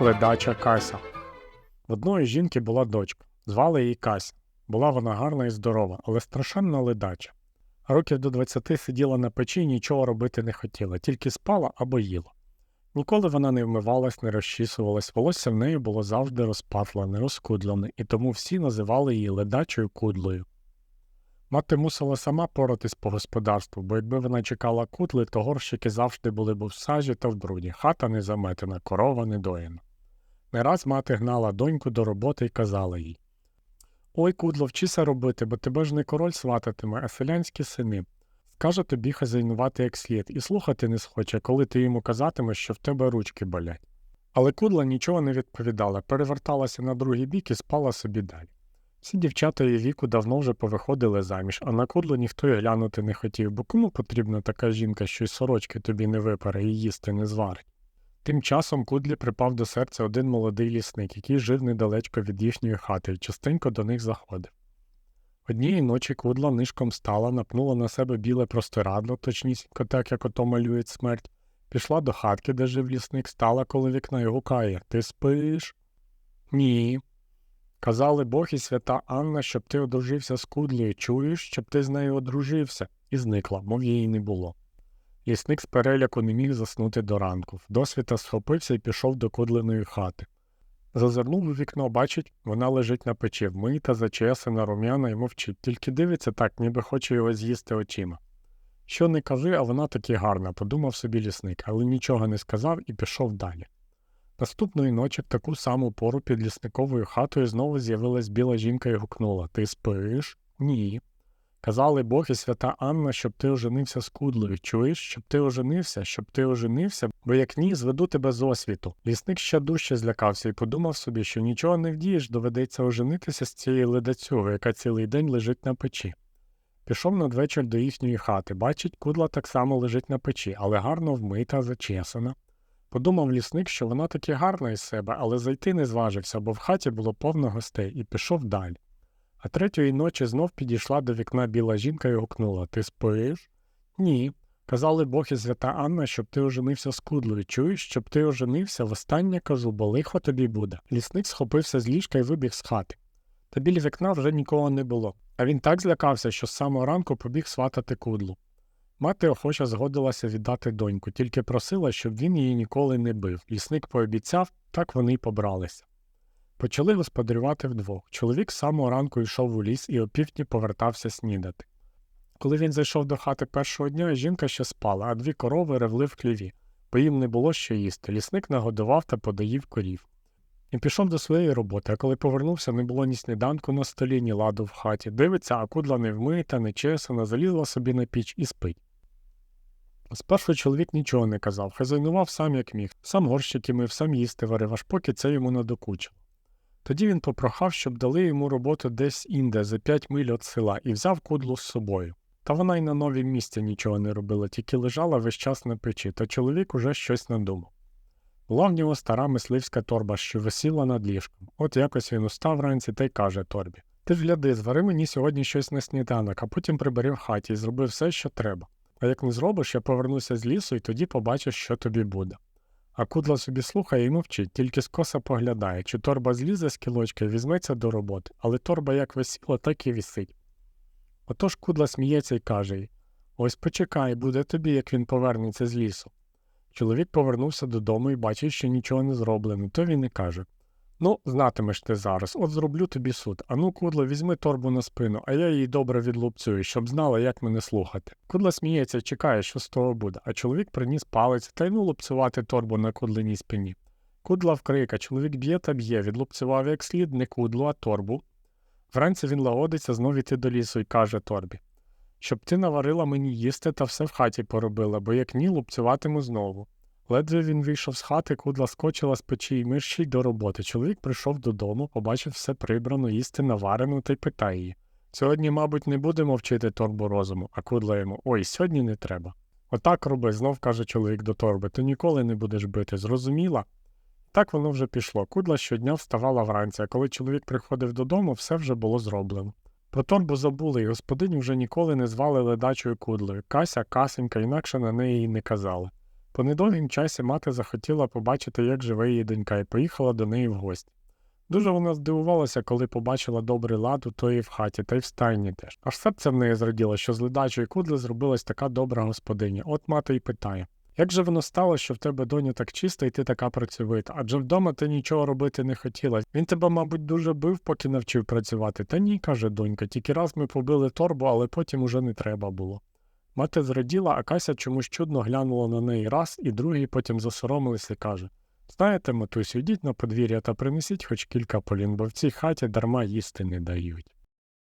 Ледача Кася. В одної жінки була дочка, звали її Кася. Була вона гарна і здорова, але страшенно ледача. Років до 20 сиділа на печі і нічого робити не хотіла, тільки спала або їла. Ніколи вона не вмивалась, не розчісувалась, волосся в неї було завжди розпатлене, розкудлене, і тому всі називали її ледачою кудлою. Мати мусила сама поратись по господарству, бо якби вона чекала кутли, то горщики завжди були б в сажі та в бруді, хата не заметена, корова не доїна. Не раз мати гнала доньку до роботи і казала їй Ой, кудло, вчися робити, бо тебе ж не король свататиме, а селянські сини. Скаже тобі хазяйнувати як слід, і слухати не схоче, коли ти йому казатимеш, що в тебе ручки болять. Але кудла нічого не відповідала, переверталася на другий бік і спала собі далі. Всі дівчата її віку давно вже повиходили заміж, а на кудлу ніхто й глянути не хотів, бо кому потрібна така жінка, що й сорочки тобі не випере і їсти не зварить. Тим часом кудлі припав до серця один молодий лісник, який жив недалечко від їхньої хати і частенько до них заходив. Однієї ночі кудла нишком стала, напнула на себе біле простирадло, точнісінько так, як ото малюють смерть, пішла до хатки, де жив лісник, стала коло вікна і гукає Ти спиш? Ні. Казали Бог і свята Анна, щоб ти одружився з кудлею, чуєш, щоб ти з нею одружився, і зникла, мов її не було. Лісник з переляку не міг заснути до ранку. Вдосвіта схопився і пішов до кудленої хати. Зазирнув у вікно, бачить, вона лежить на печі, вмита, зачесана, рум'яна і мовчить, тільки дивиться так, ніби хоче його з'їсти очима. Що не кажи, а вона таки гарна, подумав собі лісник, але нічого не сказав і пішов далі. Наступної ночі в таку саму пору під лісниковою хатою знову з'явилась біла жінка і гукнула Ти спиш? Ні. Казали Бог і свята Анна, щоб ти оженився з кудлою. Чуєш, щоб ти оженився, щоб ти оженився, бо як ні, зведу тебе з освіту. Лісник ще дужче злякався і подумав собі, що нічого не вдієш, доведеться оженитися з цією ледацюгою, яка цілий день лежить на печі. Пішов надвечір до їхньої хати. Бачить, кудла так само лежить на печі, але гарно вмита, зачесана. Подумав лісник, що вона таки гарна із себе, але зайти не зважився, бо в хаті було повно гостей, і пішов далі. А третьої ночі знов підійшла до вікна біла жінка і гукнула Ти спиш? Ні. Казали Бог і свята Анна, щоб ти оженився з кудлою. Чуєш, щоб ти оженився, востаннє кажу, бо лихо тобі буде. Лісник схопився з ліжка і вибіг з хати. Та біля вікна вже нікого не було. А він так злякався, що з самого ранку побіг сватати кудлу. Мати охоче згодилася віддати доньку, тільки просила, щоб він її ніколи не бив. Лісник пообіцяв, так вони й побралися. Почали господарювати вдвох. Чоловік самого ранку йшов у ліс і опівдні повертався снідати. Коли він зайшов до хати першого дня, жінка ще спала, а дві корови ревли в хліві, бо їм не було що їсти. Лісник нагодував та подаїв корів. І пішов до своєї роботи, а коли повернувся, не було ні сніданку на столі, ні ладу в хаті. Дивиться, а кудла не вмита, не чесана, залізла собі на піч і спить. Спершу чоловік нічого не казав, хазяйнував сам як міг, сам горщики мив, сам їсти варив, аж поки це йому надокучило. Тоді він попрохав, щоб дали йому роботу десь інде за п'ять миль від села, і взяв кудлу з собою. Та вона й на новім місці нічого не робила, тільки лежала весь час на печі, та чоловік уже щось надумав. Була в нього стара мисливська торба, що висіла над ліжком. От якось він устав вранці та й каже торбі Ти ж гляди, звари мені сьогодні щось на сніданок, а потім прибери в хаті і зроби все, що треба. А як не зробиш, я повернуся з лісу і тоді побачиш, що тобі буде. А кудла собі слухає і мовчить, тільки скоса поглядає, чи торба злізе з кілочка і візьметься до роботи, але торба як висіла, так і вісить. Отож кудла сміється і каже їй Ось почекай, буде тобі, як він повернеться з лісу. Чоловік повернувся додому і бачить, що нічого не зроблено, то він і каже Ну, знатимеш ти зараз, от зроблю тобі суд. Ану, кудло, візьми торбу на спину, а я її добре відлупцюю, щоб знала, як мене слухати. Кудла сміється, чекає, що з того буде, а чоловік приніс палець та й ну лупцювати торбу на кудлиній спині. Кудла вкрика, чоловік б'є та б'є, відлупцював як слід не кудлу, а торбу. Вранці він лагодиться знов іти до лісу і каже торбі Щоб ти наварила мені їсти та все в хаті поробила, бо як ні, лупцюватиму знову. Ледве він вийшов з хати, кудла скочила з печі і мерщій до роботи. Чоловік прийшов додому, побачив все прибрано, їсти наварено та й питає її Сьогодні, мабуть, не будемо вчити торбу розуму, а кудла йому Ой, сьогодні не треба. Отак роби, знов каже чоловік до торби, ти ніколи не будеш бити, зрозуміла? Так воно вже пішло. Кудла щодня вставала вранці, а коли чоловік приходив додому, все вже було зроблено. Про торбу забули, і господині вже ніколи не звали ледачою кудлою. Кася, касенька, інакше на неї й не казали. По недовгім часі мати захотіла побачити, як живе її донька, і поїхала до неї в гості. Дуже вона здивувалася, коли побачила добрий лад у тої в хаті, та й в стайні теж. Аж серце в неї зраділо, що з ледачої кудли зробилась така добра господиня. От мати й питає. Як же воно стало, що в тебе доню так чисто і ти така працьовита? Адже вдома ти нічого робити не хотіла. Він тебе, мабуть, дуже бив, поки навчив працювати. Та ні, каже донька, тільки раз ми побили торбу, але потім уже не треба було. Мати зраділа, а Кася чомусь чудно глянула на неї раз і другий, потім засоромилась і каже Знаєте, матусю, йдіть на подвір'я та принесіть хоч кілька полін, бо в цій хаті дарма їсти не дають.